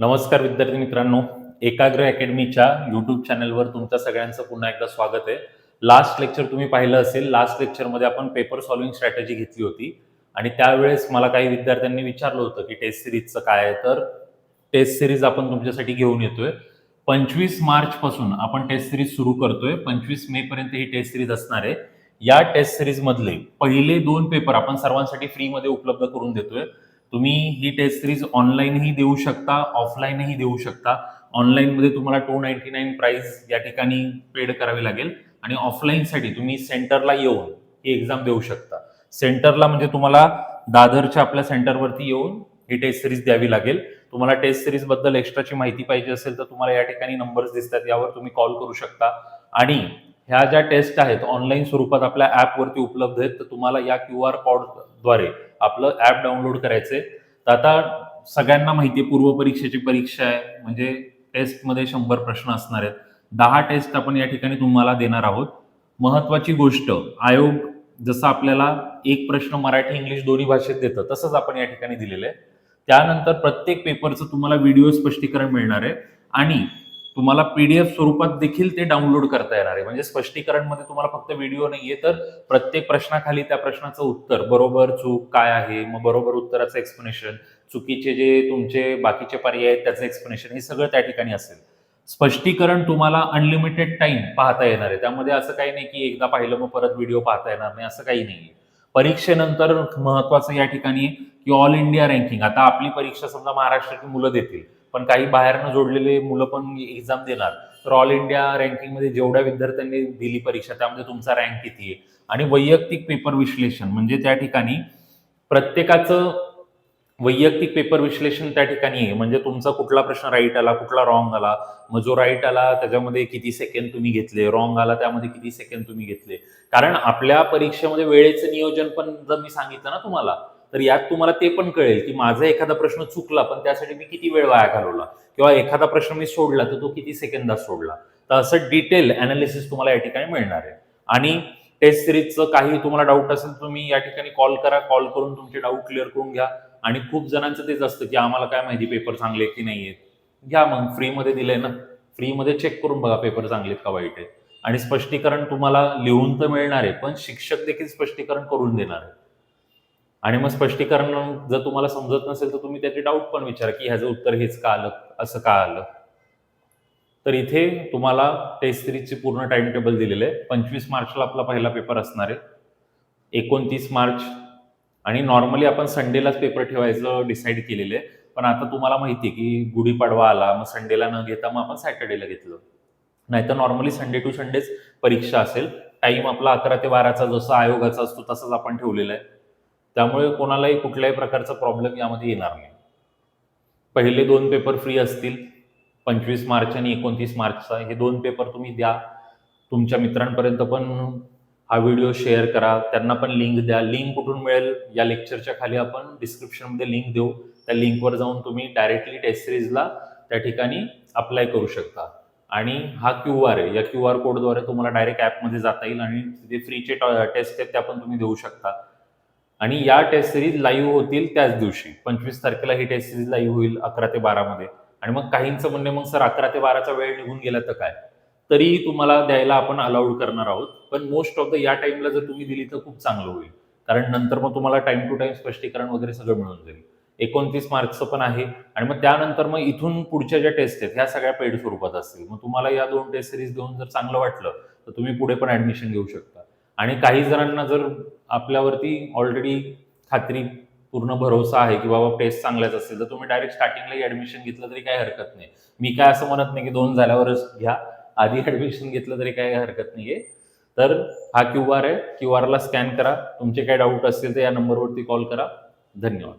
नमस्कार विद्यार्थी मित्रांनो एकाग्र अकॅडमीच्या युट्यूब चॅनलवर तुमच्या सगळ्यांचं पुन्हा एकदा स्वागत आहे. लास्ट लेक्चर तुम्ही पाहिलं असेल लास्ट लेक्चरमध्ये आपण पेपर सॉल्विंग स्ट्रॅटेजी घेतली होती. आणि त्यावेळेस मला काही विद्यार्थ्यांनी विचारलं होतं की टेस्ट सिरीजचं काय आहे तर टेस्ट सिरीज आपण तुमच्यासाठी घेऊन येतोय. पंचवीस मार्च पासून आपण टेस्ट सिरीज सुरू करतोय. पंचवीस मे पर्यंत ही टेस्ट सिरीज असणार आहे. या टेस्ट सिरीज मधले पहिले दोन पेपर आपण सर्वांसाठी फ्रीमध्ये उपलब्ध करून देतोय. तुम्ही ही टेस्ट सिरीज ऑनलाईनही देऊ शकता ऑफलाईनही देऊ शकता. ऑनलाईनमध्ये तुम्हाला टू नाईन्टी नाईन प्राईस या ठिकाणी पेड करावी लागेल. आणि ऑफलाईनसाठी तुम्ही सेंटरला येऊन ही एक्झाम देऊ शकता. सेंटरला म्हणजे तुम्हाला दादरच्या आपल्या सेंटरवरती येऊन ही टेस्ट सिरीज द्यावी लागेल. तुम्हाला टेस्ट सिरीजबद्दल एक्स्ट्राची माहिती पाहिजे असेल तर तुम्हाला या ठिकाणी नंबर्स दिसतात यावर तुम्ही कॉल करू शकता. आणि ह्या ज्या टेस्ट आहेत ऑनलाईन स्वरूपात आपल्या ॲपवरती उपलब्ध आहेत तर तुम्हाला या क्यू आर कोडद्वारे आपलं ॲप डाउनलोड करायचंय. तर आता सगळ्यांना माहिती आहे पूर्व परीक्षेची परीक्षा आहे म्हणजे टेस्टमध्ये शंभर प्रश्न असणार आहेत. दहा टेस्ट आपण या ठिकाणी तुम्हाला देणार आहोत. महत्वाची गोष्ट आयोग जसं आपल्याला एक प्रश्न मराठी इंग्लिश दोन्ही भाषेत देतं तसंच आपण या ठिकाणी दिलेलं आहे. त्यानंतर प्रत्येक पेपरचं तुम्हाला व्हिडिओ स्पष्टीकरण मिळणार आहे. आणि तुम्हाला पीडीएफ स्वरूपात देखील ते डाउनलोड करता येणार आहे. म्हणजे स्पष्टीकरणमध्ये तुम्हाला फक्त व्हिडिओ नाहीये तर प्रत्येक प्रश्नाखाली त्या प्रश्नाचं उत्तर बरोबर चूक काय आहे मग बरोबर उत्तराचं एक्सप्लेनेशन चुकीचे जे तुमचे बाकीचे पर्याय आहेत त्याचं एक्सप्लेनेशन हे सगळं त्या ठिकाणी असेल. स्पष्टीकरण तुम्हाला अनलिमिटेड टाइम पाहता येणार आहे. त्यामध्ये असं काही नाही की एकदा पाहिलं मग परत व्हिडिओ पाहता येणार नाही असं काही नाही परीक्षेनंतर महत्वाचं या ठिकाणी की ऑल इंडिया रँकिंग आता आपली परीक्षा समजा महाराष्ट्राची मुलं देतील. पण काही बाहेरनं जोडलेले मुलं पण एक्झाम देणार. तर ऑल इंडिया रँकिंगमध्ये जेवढ्या विद्यार्थ्यांनी दिली परीक्षा त्यामध्ये तुमचा रँक किती आहे? आणि वैयक्तिक पेपर विश्लेषण म्हणजे त्या ठिकाणी प्रत्येकाचं वैयक्तिक पेपर विश्लेषण त्या ठिकाणी आहे. म्हणजे तुमचा कुठला प्रश्न राईट आला कुठला रॉंग आला. मग जो राईट आला त्याच्यामध्ये किती सेकंड तुम्ही घेतले. रॉंग आला त्यामध्ये किती सेकंड तुम्ही घेतले. कारण आपल्या परीक्षेमध्ये वेळेचं नियोजन पण जर मी सांगितलं ना तुम्हाला तर यात तुम्हाला ते पण कळेल की माझा एखादा प्रश्न चुकला पण त्यासाठी मी किती वेळ वाया घालवला? किंवा एखादा प्रश्न मी सोडला तर तो किती सेकंदात सोडला? तर असं डिटेल अनालिसिस तुम्हाला या ठिकाणी मिळणार आहे. आणि टेस्ट सिरीजचं काही तुम्हाला डाऊट असेल तुम्ही या ठिकाणी कॉल करा कॉल करून तुमचे डाऊट क्लिअर करून घ्या. आणि खूप जणांचं तेच असतं की आम्हाला काय माहिती पेपर चांगले आहेत की नाही आहेत. घ्या मग फ्रीमध्ये दिलंय ना? फ्रीमध्ये चेक करून बघा पेपर चांगले आहेत का वाईट आहेत. आणि स्पष्टीकरण तुम्हाला लिहून तर मिळणार आहे पण शिक्षक देखील स्पष्टीकरण करून देणार आहे आणि मग स्पष्टीकरण जर तुम्हाला समजत नसेल तर तुम्ही त्याचे डाऊट पण विचारा की ह्याचं उत्तर हेच का आलं असं का आलं. तर इथे तुम्हाला टेस्ट सिरीजचे पूर्ण टाइम टेबल दिलेलं आहे. पंचवीस मार्चला आपला पहिला पेपर असणार आहे. एकोणतीस मार्च. आणि नॉर्मली आपण संडेलाच पेपर ठेवायचं डिसाईड केलेलं आहे. पण आता तुम्हाला माहिती आहे की गुढीपाडवा आला मग संडेला न घेता मग आपण सॅटर्डेला घेतलं. नाहीतर नॉर्मली संडे टू संडेच परीक्षा असेल. टाईम आपला अकरा ते बाराचा जसा आयोगाचा असतो तसंच आपण ठेवलेला आहे. त्यामुळे कोणालाही कुठल्याही प्रकारचा प्रॉब्लेम यामध्ये येणार नाही. पहिले दोन पेपर फ्री असतील. पंचवीस मार्च आणि एकोणतीस मार्चचा. हे दोन पेपर तुम्ही द्या. तुमच्या मित्रांपर्यंत पण हा व्हिडिओ शेअर करा. त्यांना पण लिंक द्या. लिंक कुठून मिळेल? या लेक्चरच्या खाली आपण डिस्क्रिप्शनमध्ये लिंक देऊ. त्या लिंकवर जाऊन तुम्ही डायरेक्टली टेस्ट सिरीजला त्या ठिकाणी अप्लाय करू शकता. आणि हा क्यू आर आहे. या क्यू आर कोडद्वारे तुम्हाला डायरेक्ट ॲपमध्ये जाता येईल आणि जे फ्रीचे टेस्ट आहेत त्या पण तुम्ही देऊ शकता. आणि या टेस्ट सिरीज लाईव्ह होतील त्याच दिवशी. पंचवीस तारखेला ही टेस्ट सिरीज लाईव्ह होईल अकरा ते बारामध्ये आणि मग काहींचं म्हणणे मग सर अकरा ते बाराचा वेळ निघून गेला तर काय? तरीही तुम्हाला द्यायला आपण अलाउड करणार आहोत. पण मोस्ट ऑफ द या टाइमला जर तुम्ही दिली तर खूप चांगलं होईल. कारण नंतर मग तुम्हाला टाइम टू टाइम स्पष्टीकरण वगैरे सगळं मिळून जाईल. एकोणतीस मार्चचं पण आहे. आणि मग त्यानंतर मग इथून पुढच्या ज्या टेस्ट आहेत ह्या सगळ्या पेड स्वरूपात असतील. मग तुम्हाला या दोन टेस्ट सिरीज देऊन जर चांगलं वाटलं तर तुम्ही पुढे पण ऍडमिशन घेऊ शकता. आणि काही जणांना जर आपल्यावरती ऑलरेडी खात्री पूर्ण भरोसा आहे की बाबा टेस्ट चांगल्याच असेल तर तुम्ही डायरेक्ट स्टार्टिंगलाही ऍडमिशन घेतलं तरी काही हरकत नाही. मी काय असं म्हणत नाही की दोन झाल्यावरच घ्या आधी ऍडमिशन घेतलं तरी काही हरकत नाहीये. तर हा क्यू आर आहे. क्यू आरला स्कॅन करा. तुमचे काय डाऊट असतील तर या नंबरवरती कॉल करा. धन्यवाद.